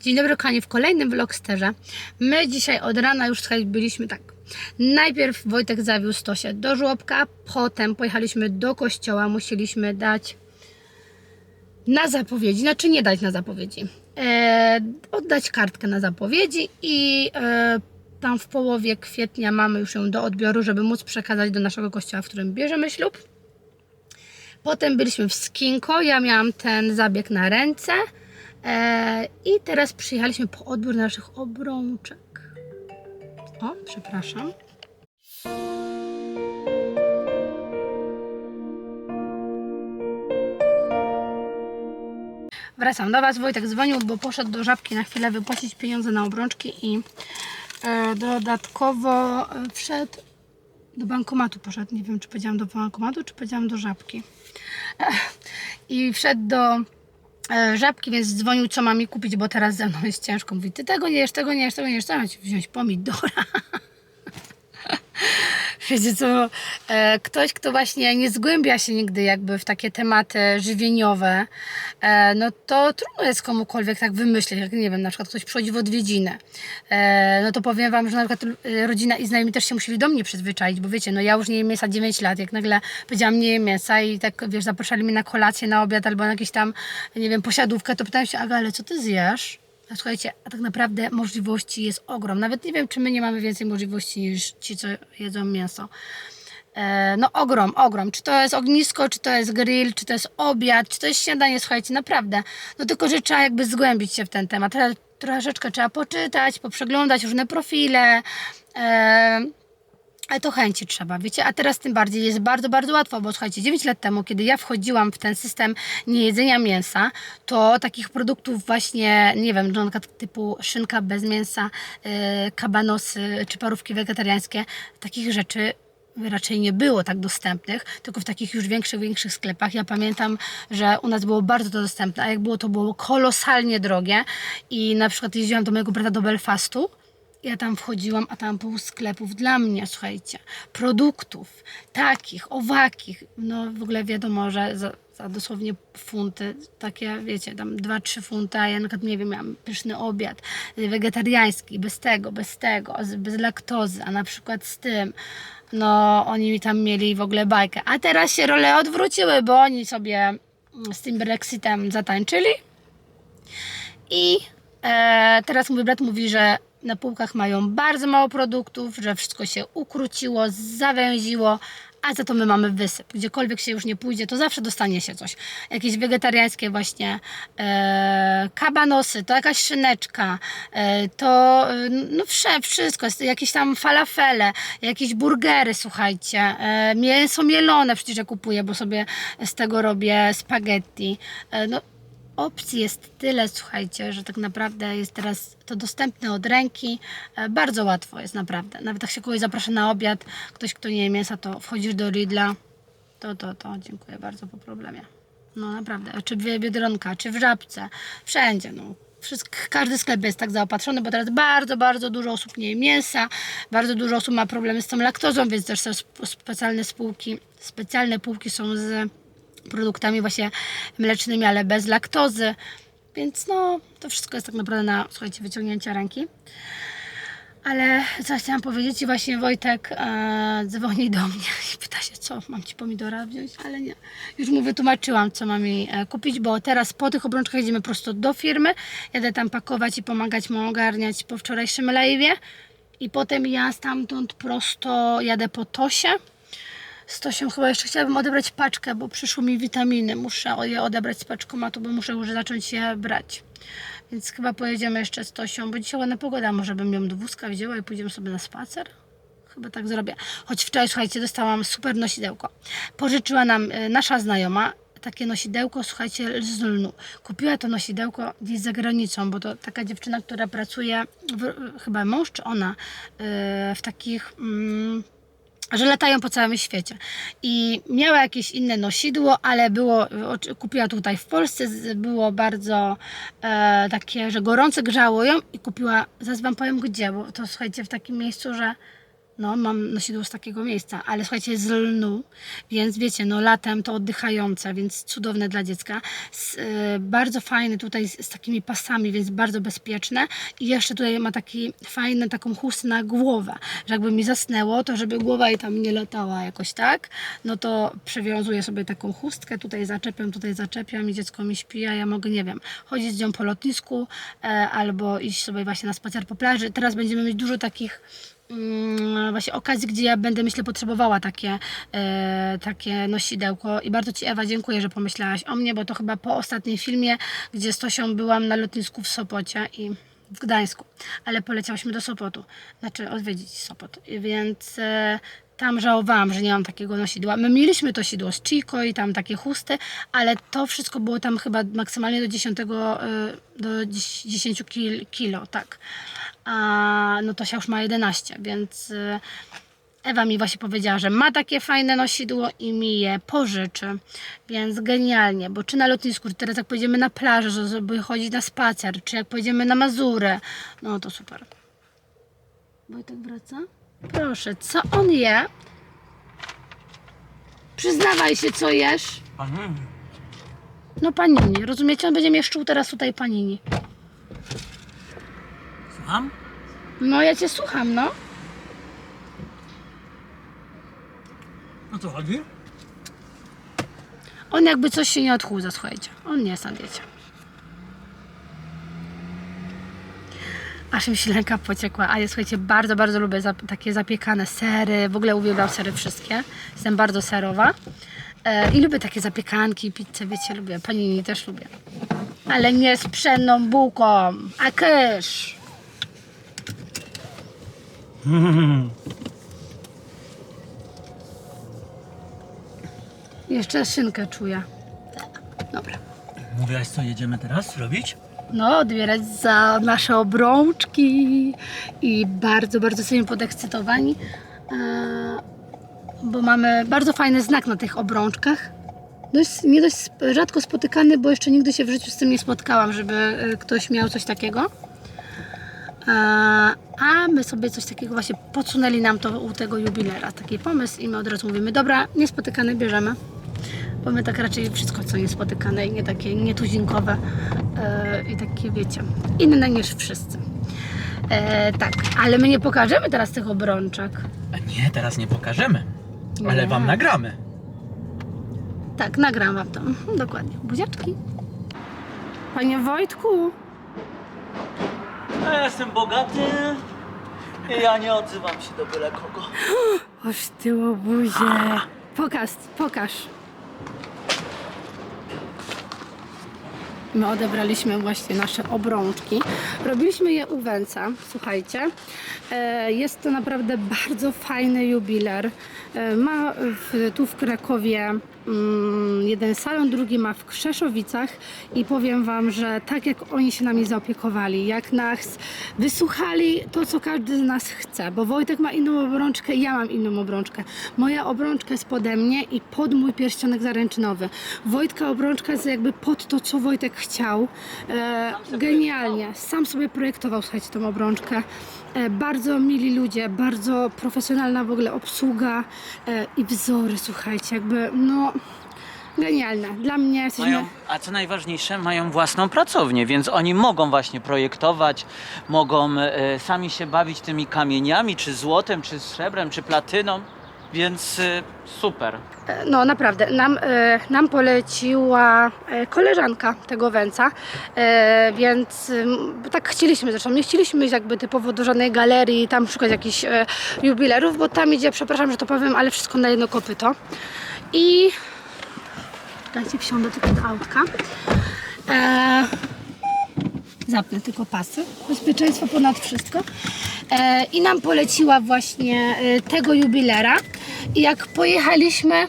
Dzień dobry kochani, w kolejnym vlogsterze. My dzisiaj od rana już słuchaj, byliśmy tak. Najpierw Wojtek zawiózł Tosię do żłobka, potem pojechaliśmy do kościoła, musieliśmy dać na zapowiedzi, znaczy nie dać na zapowiedzi, e, oddać kartkę na zapowiedzi i e, tam w połowie kwietnia mamy już ją do odbioru, żeby móc przekazać do naszego kościoła, w którym bierzemy ślub. Potem byliśmy w Skinko, ja miałam ten zabieg na ręce i teraz przyjechaliśmy po odbiór naszych obrączek. O, przepraszam. Wracam do Was. Wojtek dzwonił, bo poszedł do żabki na chwilę wypłacić pieniądze na obrączki i e, dodatkowo e, wszedł do bankomatu poszedł. Nie wiem, czy powiedziałam do bankomatu, czy powiedziałam do żabki. Ech, I wszedł do e, żabki, więc dzwonił, co mam mi kupić, bo teraz ze mną jest ciężko. Mówi, ty tego nie jesz, tego nie jesz, tego nie jesz, co mam wziąć? Pomidora. Wiecie co, e, ktoś, kto właśnie nie zgłębia się nigdy jakby w takie tematy żywieniowe, e, no to trudno jest komukolwiek tak wymyślić, jak nie wiem, na przykład ktoś przychodzi w odwiedziny, e, no to powiem Wam, że na przykład rodzina i znajomi też się musieli do mnie przyzwyczaić, bo wiecie, no ja już nie jem mięsa 9 lat, jak nagle powiedziałam nie jem mięsa i tak, wiesz, zapraszali mnie na kolację, na obiad albo na jakieś tam, nie wiem, posiadówkę, to pytałem się, Aga, ale co Ty zjesz? A słuchajcie, a tak naprawdę możliwości jest ogrom. Nawet nie wiem, czy my nie mamy więcej możliwości niż ci, co jedzą mięso. E, no ogrom, ogrom. Czy to jest ognisko, czy to jest grill, czy to jest obiad, czy to jest śniadanie, słuchajcie, naprawdę. No tylko, że trzeba jakby zgłębić się w ten temat. Trochę- Troszeczkę trzeba poczytać, poprzeglądać różne profile. E, ale to chęci trzeba, wiecie, a teraz tym bardziej jest bardzo, bardzo łatwo, bo słuchajcie, 9 lat temu, kiedy ja wchodziłam w ten system niejedzenia mięsa, to takich produktów właśnie, nie wiem, dżonka typu szynka bez mięsa, yy, kabanosy czy parówki wegetariańskie, takich rzeczy raczej nie było tak dostępnych, tylko w takich już większych, większych sklepach. Ja pamiętam, że u nas było bardzo to dostępne, a jak było, to było kolosalnie drogie i na przykład jeździłam do mojego brata do Belfastu, ja tam wchodziłam, a tam pół sklepów dla mnie, słuchajcie, produktów takich, owakich, no w ogóle wiadomo, że za, za dosłownie funty, takie wiecie, tam 2-3 funty, a ja na przykład, nie wiem, miałam pyszny obiad wegetariański, bez tego, bez tego, bez laktozy, a na przykład z tym, no oni mi tam mieli w ogóle bajkę, a teraz się role odwróciły, bo oni sobie mm, z tym Brexitem zatańczyli. I e, teraz mój brat mówi, że na półkach mają bardzo mało produktów, że wszystko się ukróciło, zawęziło, a za to my mamy wysyp. Gdziekolwiek się już nie pójdzie, to zawsze dostanie się coś. Jakieś wegetariańskie właśnie e, kabanosy, to jakaś szyneczka, e, to e, no wsze, wszystko, jakieś tam falafele, jakieś burgery, słuchajcie, e, mięso mielone przecież ja kupuję, bo sobie z tego robię spaghetti. E, no opcji jest tyle, słuchajcie, że tak naprawdę jest teraz to dostępne od ręki. E, Bardzo łatwo jest naprawdę. Nawet jak się kogoś zaprasza na obiad, ktoś, kto nie je mięsa, to wchodzisz do Lidla, to, to, to, dziękuję bardzo po problemie. No naprawdę, czy w Biedronka, czy w Żabce, wszędzie, no. Wszystko, każdy sklep jest tak zaopatrzony, bo teraz bardzo, bardzo dużo osób nie je mięsa, bardzo dużo osób ma problemy z tą laktozą, więc też są sp- specjalne spółki, specjalne półki są z produktami właśnie mlecznymi, ale bez laktozy. Więc no, to wszystko jest tak naprawdę na, słuchajcie, wyciągnięcie ręki. Ale co chciałam powiedzieć i właśnie Wojtek e, dzwoni do mnie i pyta się, co, mam Ci pomidora wziąć? Ale nie, już mu wytłumaczyłam, co mam mi e, kupić, bo teraz po tych obrączkach jedziemy prosto do firmy, jadę tam pakować i pomagać mu ogarniać po wczorajszym live'ie i potem ja stamtąd prosto jadę po Tosie, z Tosią chyba jeszcze chciałabym odebrać paczkę, bo przyszły mi witaminy. Muszę je odebrać z paczkomatu, bo muszę już zacząć je brać. Więc chyba pojedziemy jeszcze z Tosią, bo dzisiaj ładna pogoda. Może bym ją do wózka wzięła i pójdziemy sobie na spacer? Chyba tak zrobię. Choć wczoraj, słuchajcie, dostałam super nosidełko. Pożyczyła nam y, nasza znajoma takie nosidełko, słuchajcie, z lnu. Kupiła to nosidełko gdzieś za granicą, bo to taka dziewczyna, która pracuje, w, chyba mąż czy ona, y, w takich... Mm, że latają po całym świecie. I miała jakieś inne nosidło, ale było, kupiła tutaj w Polsce, było bardzo e, takie, że gorące grzało ją i kupiła, zaraz wam powiem gdzie, bo to słuchajcie, w takim miejscu, że No, mam nosidło z takiego miejsca, ale słuchajcie, z lnu, więc wiecie, no latem to oddychające, więc cudowne dla dziecka. Z, y, bardzo fajny tutaj z, z takimi pasami, więc bardzo bezpieczne. I jeszcze tutaj ma taki fajny, taką chustę na głowę, że jakby mi zasnęło, to żeby głowa jej tam nie latała jakoś tak, no to przewiązuję sobie taką chustkę, tutaj zaczepiam, tutaj zaczepiam i dziecko mi śpi, a ja mogę, nie wiem, chodzić z nią po lotnisku e, albo iść sobie właśnie na spacer po plaży. Teraz będziemy mieć dużo takich właśnie okazji, gdzie ja będę, myślę, potrzebowała takie, e, takie nosidełko. I bardzo Ci, Ewa, dziękuję, że pomyślałaś o mnie, bo to chyba po ostatnim filmie, gdzie z Tosią byłam na lotnisku w Sopocie i w Gdańsku, ale poleciałyśmy do Sopotu, znaczy odwiedzić Sopot, więc e, tam żałowałam, że nie mam takiego nosidła. My mieliśmy to sidło z Chico i tam takie chusty, ale to wszystko było tam chyba maksymalnie do 10, e, do 10 kil, kilo, tak. A no to się już ma 11, więc e, Ewa mi właśnie powiedziała, że ma takie fajne nosidło i mi je pożyczy. Więc genialnie, bo czy na lotnisku, czy teraz jak pojedziemy na plażę, że- żeby chodzić na spacer, czy jak pojedziemy na Mazurę, no to super. Wojtek wraca? Proszę, co on je? Przyznawaj się, co jesz. Panini. No panini, rozumiecie? On będzie mieszczył teraz tutaj panini. Słucham? No ja cię słucham, no. O co chodzi? On jakby coś się nie odchudza, słuchajcie. On nie jest na diecie. Aż mi ręka pociekła. A ja słuchajcie, bardzo, bardzo lubię takie zapiekane sery. W ogóle uwielbiam sery wszystkie. Jestem bardzo serowa. E, I lubię takie zapiekanki, pizzę, wiecie, lubię. Panini też lubię. Ale nie z pszenną bułką, a kysz. Jeszcze szynkę czuję. Dobra. Mówiłaś co jedziemy teraz robić? No, odbierać za nasze obrączki i bardzo, bardzo jesteśmy podekscytowani, bo mamy bardzo fajny znak na tych obrączkach. Dość, nie dość rzadko spotykany, bo jeszcze nigdy się w życiu z tym nie spotkałam, żeby e, ktoś miał coś takiego. A my sobie coś takiego właśnie podsunęli nam to u tego jubilera, taki pomysł i my od razu mówimy, dobra, niespotykany bierzemy. Bo my tak raczej wszystko, co niespotykane i nie takie nietuzinkowe e, i takie, wiecie, inne niż wszyscy. E, tak, ale my nie pokażemy teraz tych obrączek. A nie, teraz nie pokażemy. Ale Nie. wam nagramy. Tak, nagram wam to. Mhm, dokładnie. Buziaczki. Panie Wojtku, Ja jestem bogaty i ja nie odzywam się do byle kogo. oż ty łobuzie. Pokaż, pokaż. My odebraliśmy właśnie nasze obrączki. Robiliśmy je u Węca, słuchajcie. E, Jest to naprawdę bardzo fajny jubiler. E, Ma w, tu w Krakowie mm, jeden salon, drugi ma w Krzeszowicach i powiem Wam, że tak jak oni się nami zaopiekowali, jak nas wysłuchali to, co każdy z nas chce, bo Wojtek ma inną obrączkę, ja mam inną obrączkę. Moja obrączka jest pode mnie i pod mój pierścionek zaręczynowy. Wojtka obrączka jest jakby pod to, co Wojtek chciał. E, genialnie. Sam sobie projektował, słuchajcie, tą obrączkę. E, bardzo mili ludzie, bardzo profesjonalna w ogóle obsługa e, i wzory, słuchajcie, jakby no genialne. Dla mnie jesteśmy... Mają, a co najważniejsze, mają własną pracownię, więc oni mogą właśnie projektować, mogą e, sami się bawić tymi kamieniami, czy złotem, czy srebrem, czy platyną, więc e, super. No naprawdę, nam, e, nam poleciła e, koleżanka tego Węca, e, więc tak chcieliśmy zresztą, nie chcieliśmy iść jakby typowo do żadnej galerii, tam szukać jakichś e, jubilerów, bo tam idzie, przepraszam, że to powiem, ale wszystko na jedno kopyto. I dajcie wsiądę tylko do autka. E, zapnę tylko pasy. Bezpieczeństwo ponad wszystko. E, I nam poleciła właśnie e, tego jubilera. I jak pojechaliśmy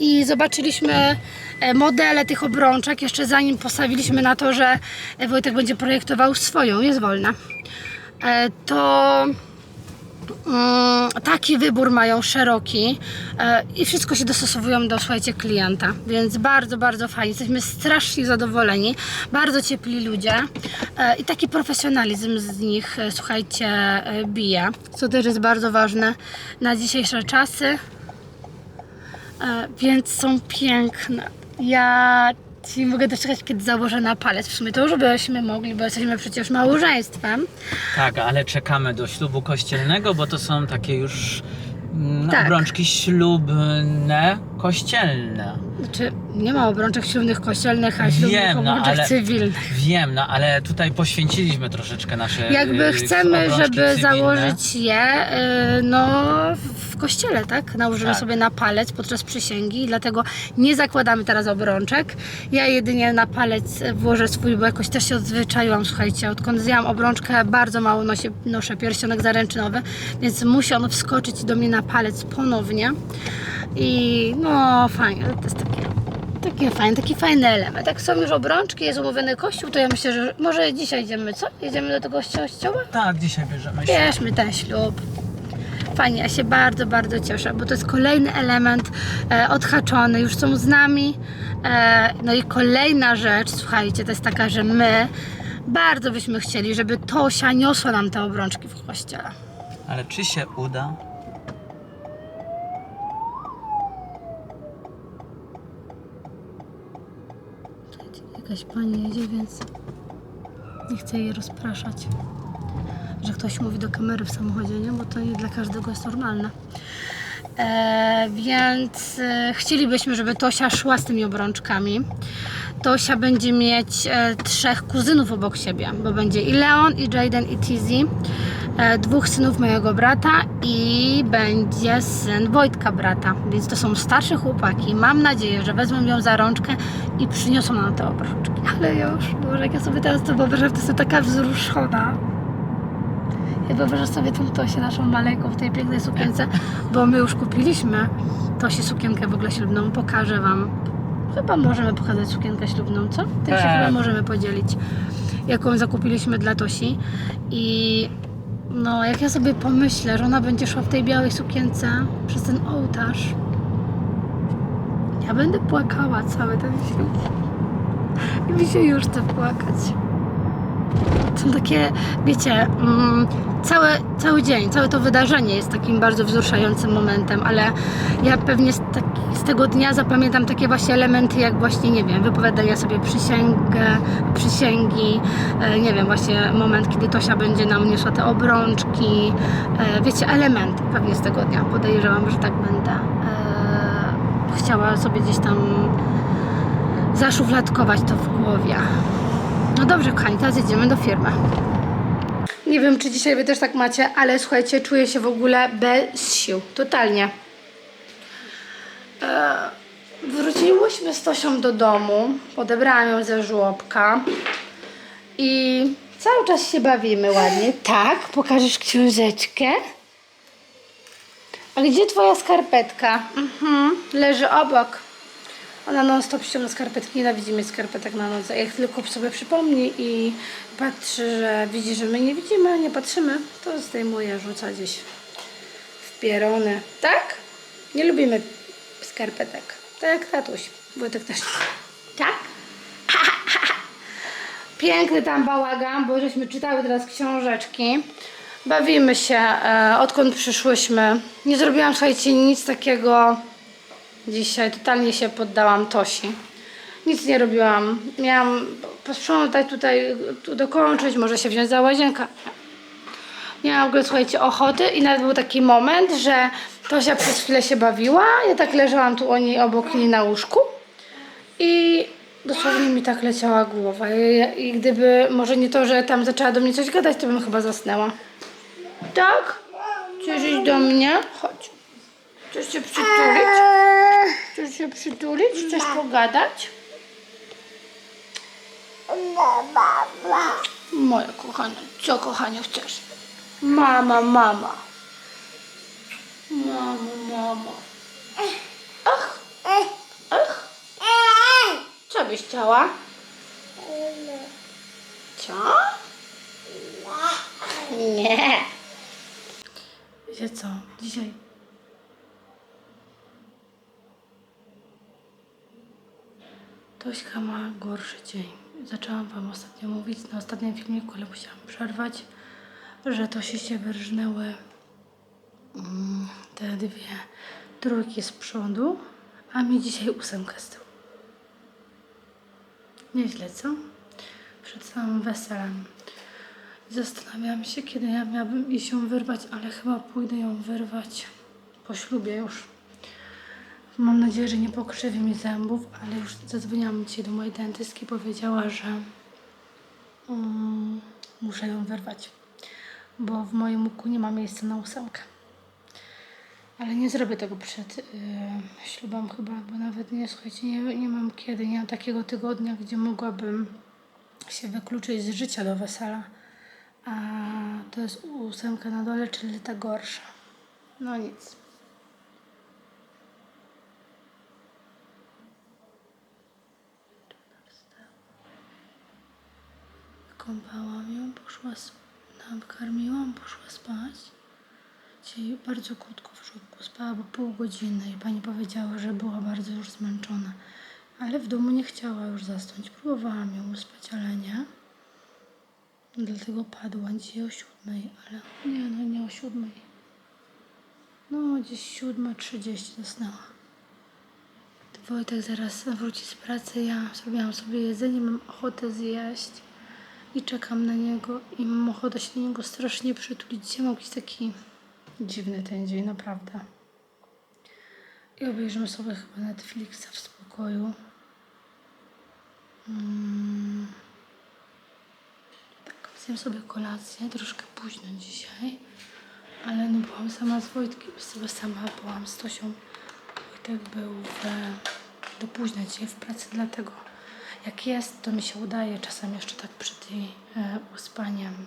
i zobaczyliśmy e, modele tych obrączek, jeszcze zanim postawiliśmy na to, że e, Wojtek będzie projektował swoją, jest wolna, e, to Mm, taki wybór mają szeroki i wszystko się dostosowują do, słuchajcie, klienta, więc bardzo, bardzo fajnie. Jesteśmy strasznie zadowoleni, bardzo ciepli ludzie i taki profesjonalizm z nich, słuchajcie, bije, co też jest bardzo ważne na dzisiejsze czasy, więc są piękne. Ja ci mogę doczekać, kiedy założę na palec. W sumie to już byśmy mogli, bo jesteśmy przecież małżeństwem. Tak, ale czekamy do ślubu kościelnego, bo to są takie już mm, Tak. obrączki ślubne kościelne. Znaczy, nie ma obrączek ślubnych kościelnych, a ślubnych Wiem, no, obrączek ale- cywilnych. Wiem, no ale tutaj poświęciliśmy troszeczkę nasze Jakby y, chcemy, żeby cywilne. założyć je, y, no w kościele, tak? Nałożymy Tak. sobie na palec podczas przysięgi, dlatego nie zakładamy teraz obrączek. Ja jedynie na palec włożę swój, bo jakoś też się odzwyczaiłam, słuchajcie, odkąd zjęłam obrączkę, bardzo mało nosie, noszę pierścionek zaręczynowy, więc musi on wskoczyć do mnie na palec ponownie. I no fajnie, to jest takie takie fajne, taki fajny element. Jak są już obrączki, jest umówiony kościół, to ja myślę, że może dzisiaj idziemy, co? Jedziemy do tego kościoła? Tak, dzisiaj bierzemy się. Bierzmy ten ślub. Fajnie, ja się bardzo, bardzo cieszę, bo to jest kolejny element e, odhaczony, już są z nami. E, no i kolejna rzecz, słuchajcie, to jest taka, że my bardzo byśmy chcieli, żeby Tosia niosła nam te obrączki w kościele. Ale czy się uda? Jakaś pani jedzie, więc nie chcę jej rozpraszać. Że ktoś mówi do kamery w samochodzie, nie? Bo to nie dla każdego jest normalne. E, więc e, chcielibyśmy, żeby Tosia szła z tymi obrączkami. Tosia będzie mieć e, trzech kuzynów obok siebie, bo będzie i Leon, i Jaden, i Tizzy. E, dwóch synów mojego brata i będzie syn Wojtka brata, więc to są starsze chłopaki. Mam nadzieję, że wezmą ją za rączkę i przyniosą nam te obrączki. Ale już, Boże, jak ja sobie teraz to wyobrażam, to jestem taka wzruszona. Ja wyobrażam sobie tą Tosię, naszą maleńką w tej pięknej sukience, bo my już kupiliśmy Tosi sukienkę w ogóle ślubną. Pokażę Wam. Chyba możemy pokazać sukienkę ślubną, co? Tym się Tak. chyba możemy podzielić, jaką zakupiliśmy dla Tosi. I no, jak ja sobie pomyślę, że ona będzie szła w tej białej sukience przez ten ołtarz, ja będę płakała cały ten ślub. I mi się już chce płakać. Są takie, wiecie, mm, cały, cały dzień, całe to wydarzenie jest takim bardzo wzruszającym momentem, ale ja pewnie z, taki, z tego dnia zapamiętam takie właśnie elementy, jak właśnie, nie wiem, wypowiadania sobie przysięgę, przysięgi, e, nie wiem, właśnie moment, kiedy Tosia będzie nam niosła te obrączki, e, wiecie, elementy pewnie z tego dnia. Podejrzewam, że tak będę e, chciała sobie gdzieś tam zaszufladkować to w głowie. No dobrze, kochani, teraz jedziemy do firmy. Nie wiem, czy dzisiaj wy też tak macie, ale słuchajcie, czuję się w ogóle bez sił. Totalnie. E, wróciłyśmy z Tosią do domu. Odebrałam ją ze żłobka. I cały czas się bawimy ładnie. Tak, pokażesz książeczkę? A gdzie twoja skarpetka? Mhm, leży obok. Ona non stop ściąga skarpetki, nienawidzi mieć skarpetek na nodze. Jak tylko sobie przypomni i patrzy, że widzi, że my nie widzimy, nie patrzymy, to zdejmuje, rzuca gdzieś w pierony. Tak? Nie lubimy skarpetek. Tak jak tatuś. Wojtek też. Tak? Piękny tam bałagan, bo żeśmy czytały teraz książeczki. Bawimy się, e, odkąd przyszłyśmy. Nie zrobiłam, słuchajcie, nic takiego Dzisiaj totalnie się poddałam Tosi. Nic nie robiłam. Miałam posprzątać tutaj, tu dokończyć, może się wziąć za łazienkę. Nie miałam w ogóle, słuchajcie, ochoty i nawet był taki moment, że Tosia przez chwilę się bawiła. Ja tak leżałam tu o niej obok niej na łóżku i dosłownie mi tak leciała głowa. I, I gdyby może nie to, że tam zaczęła do mnie coś gadać, to bym chyba zasnęła. Tak? Chcesz iść do mnie? Chodź. Chcesz się przytulić? Chcesz się przytulić? Chcesz pogadać? Moja kochana, co kochanie chcesz? Mama, mama. Mamo, mama. Ach, ach. Co byś chciała? Co? Nie. Wiecie co? Dzisiaj Tośka ma gorszy dzień. Zaczęłam Wam ostatnio mówić na ostatnim filmiku, ale musiałam przerwać, że Tosi się wyrżnęły mm, te dwie trójki z przodu, a mi dzisiaj ósemkę z tyłu. Nieźle, co? Przed samym weselem. Zastanawiałam się, kiedy ja miałabym iść ją wyrwać, ale chyba pójdę ją wyrwać po ślubie już. Mam nadzieję, że nie pokrzywi mi zębów, ale już zadzwoniłam dzisiaj do mojej dentystki, powiedziała, że mm, muszę ją wyrwać, bo w moim łuku nie ma miejsca na ósemkę. Ale nie zrobię tego przed y, ślubem chyba, bo nawet nie, słuchajcie, nie, nie mam kiedy, nie mam takiego tygodnia, gdzie mogłabym się wykluczyć z życia do wesela. A to jest ósemka na dole, czyli ta gorsza. No nic. Kąpałam ją, poszła, nakarmiłam, poszła spać. Dzisiaj bardzo krótko w żłobku spała, bo pół godziny i pani powiedziała, że była bardzo już zmęczona. Ale w domu nie chciała już zasnąć. Próbowałam ją uspać, ale nie. Dlatego padła dzisiaj o siódmej, ale nie, no nie o siódmej. No, gdzieś siódma trzydzieści zasnęła. Wojtek zaraz wróci z pracy, ja zrobiłam sobie jedzenie, mam ochotę zjeść i czekam na niego i mam ochotę się do niego strasznie przytulić. Dzisiaj mam jakiś taki dziwny ten dzień, naprawdę. I obejrzymy sobie chyba Netflixa w spokoju. Mm. Tak, zjem sobie kolację, troszkę późno dzisiaj, ale no byłam sama z Wojtkiem, sobie sama byłam z Tosią. Wojtek był w, do późna dzisiaj w pracy, dlatego jak jest, to mi się udaje czasem jeszcze tak przed jej uspaniem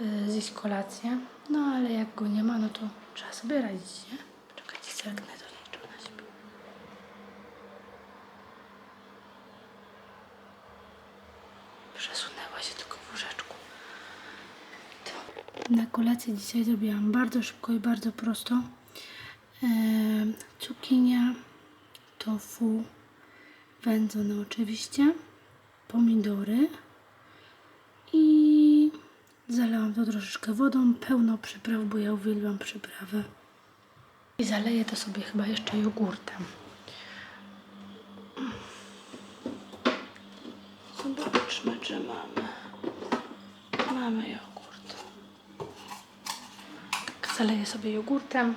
e, zjeść kolację. No ale jak go nie ma, no to trzeba sobie radzić, nie? Czekajcie, zerknę do niej, czy ona śpi. Przesunęła się tylko w łóżeczku. To na kolację dzisiaj zrobiłam bardzo szybko i bardzo prosto. E, cukinia, tofu, wędzone oczywiście, pomidory i zalałam to troszeczkę wodą, pełno przypraw, bo ja uwielbiam przyprawy. I zaleję to sobie chyba jeszcze jogurtem. Zobaczmy, czy mamy. Mamy jogurt. Tak, zaleję sobie jogurtem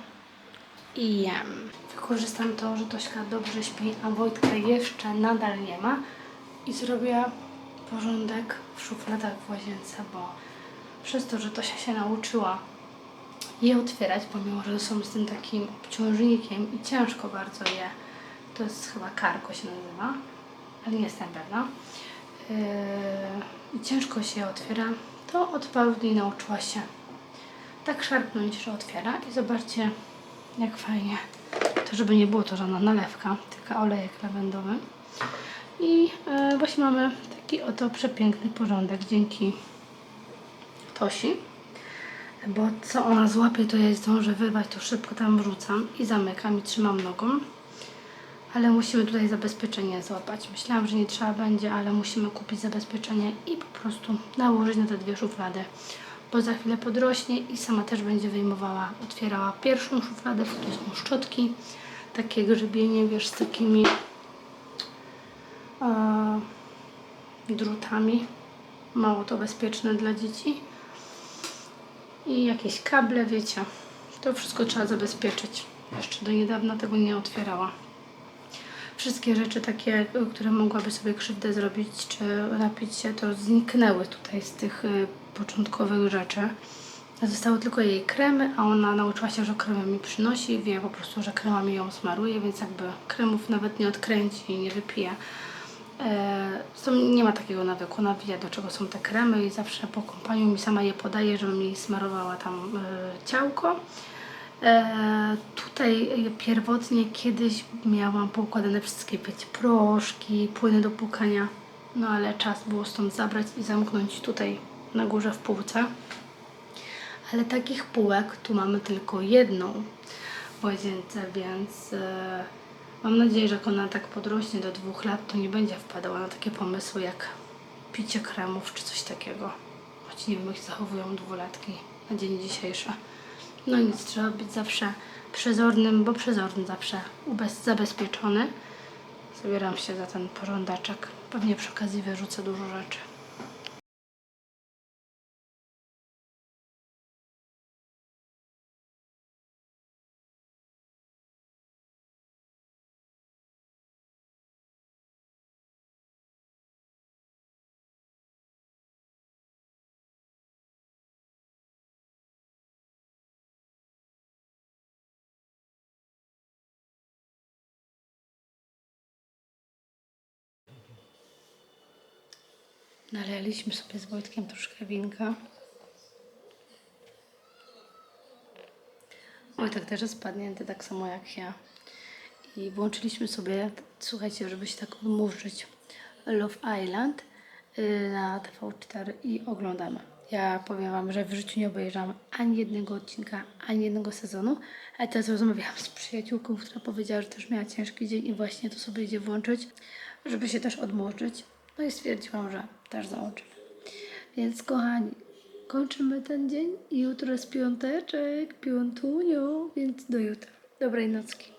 i jem. Wykorzystam to, że Tośka dobrze śpi, a Wojtka jeszcze nadal nie ma i zrobię porządek w szufladach w łazience, bo przez to, że Tosia się nauczyła je otwierać, pomimo, że są z tym takim obciążnikiem i ciężko bardzo je, to jest chyba karko się nazywa, ale nie jestem pewna, yy, i ciężko się je otwiera, to od paru dni nauczyła się tak szarpnąć, że otwiera i zobaczcie, jak fajnie. To, żeby nie było to żadna nalewka, tylko olejek lawendowy. I e, właśnie mamy taki oto przepiękny porządek dzięki Tosi. Bo co ona złapie, to ja zdążę wyrwać, to szybko tam wrzucam i zamykam i trzymam nogą. Ale musimy tutaj zabezpieczenie złapać. Myślałam, że nie trzeba będzie, ale musimy kupić zabezpieczenie i po prostu nałożyć na te dwie szuflady. Bo za chwilę podrośnie i sama też będzie wyjmowała, otwierała pierwszą szufladę, w której są szczotki, takie grzebienie, wiesz, z takimi e, drutami. Mało to bezpieczne dla dzieci. I jakieś kable, wiecie. To wszystko trzeba zabezpieczyć. Jeszcze do niedawna tego nie otwierała. Wszystkie rzeczy takie, które mogłaby sobie krzywdę zrobić czy napić się, to zniknęły tutaj z tych y, początkowych rzeczy. Zostały tylko jej kremy, a ona nauczyła się, że kremy mi przynosi wie po prostu, że kremami ją smaruje, więc jakby kremów nawet nie odkręci i nie wypije. E, nie ma takiego nawyku, ona wie do czego są te kremy i zawsze po kąpaniu mi sama je podaje, żebym jej smarowała tam e, ciałko. E, tutaj pierwotnie kiedyś miałam poukładane wszystkie wiecie, proszki, płyny do płukania, no ale czas było stąd zabrać i zamknąć tutaj na górze w półce. Ale takich półek tu mamy tylko jedną w łazience, więc e, mam nadzieję, że jak ona tak podrośnie do dwóch lat, to nie będzie wpadała na takie pomysły jak picie kremów czy coś takiego. Choć nie wiem, jak zachowują dwulatki na dzień dzisiejszy. No nic, trzeba być zawsze przezornym, bo przezorny zawsze ubez- zabezpieczony. Zabieram się za ten porządaczek. Pewnie przy okazji wyrzucę dużo rzeczy. Naleliśmy sobie z Wojtkiem troszkę winka. Wojtek też jest spadnięty, tak samo jak ja. I włączyliśmy sobie, słuchajcie, żeby się tak odmurzyć, Love Island y, na TV4 i oglądamy. Ja powiem Wam, że w życiu nie obejrzałam ani jednego odcinka, ani jednego sezonu, ale teraz rozmawiałam z przyjaciółką, która powiedziała, że też miała ciężki dzień i właśnie to sobie idzie włączyć, żeby się też odmurzyć. No i stwierdziłam, że też załączymy. Więc kochani, kończymy ten dzień i jutro jest piąteczek, piątunio, więc do jutra. Dobrej nocki.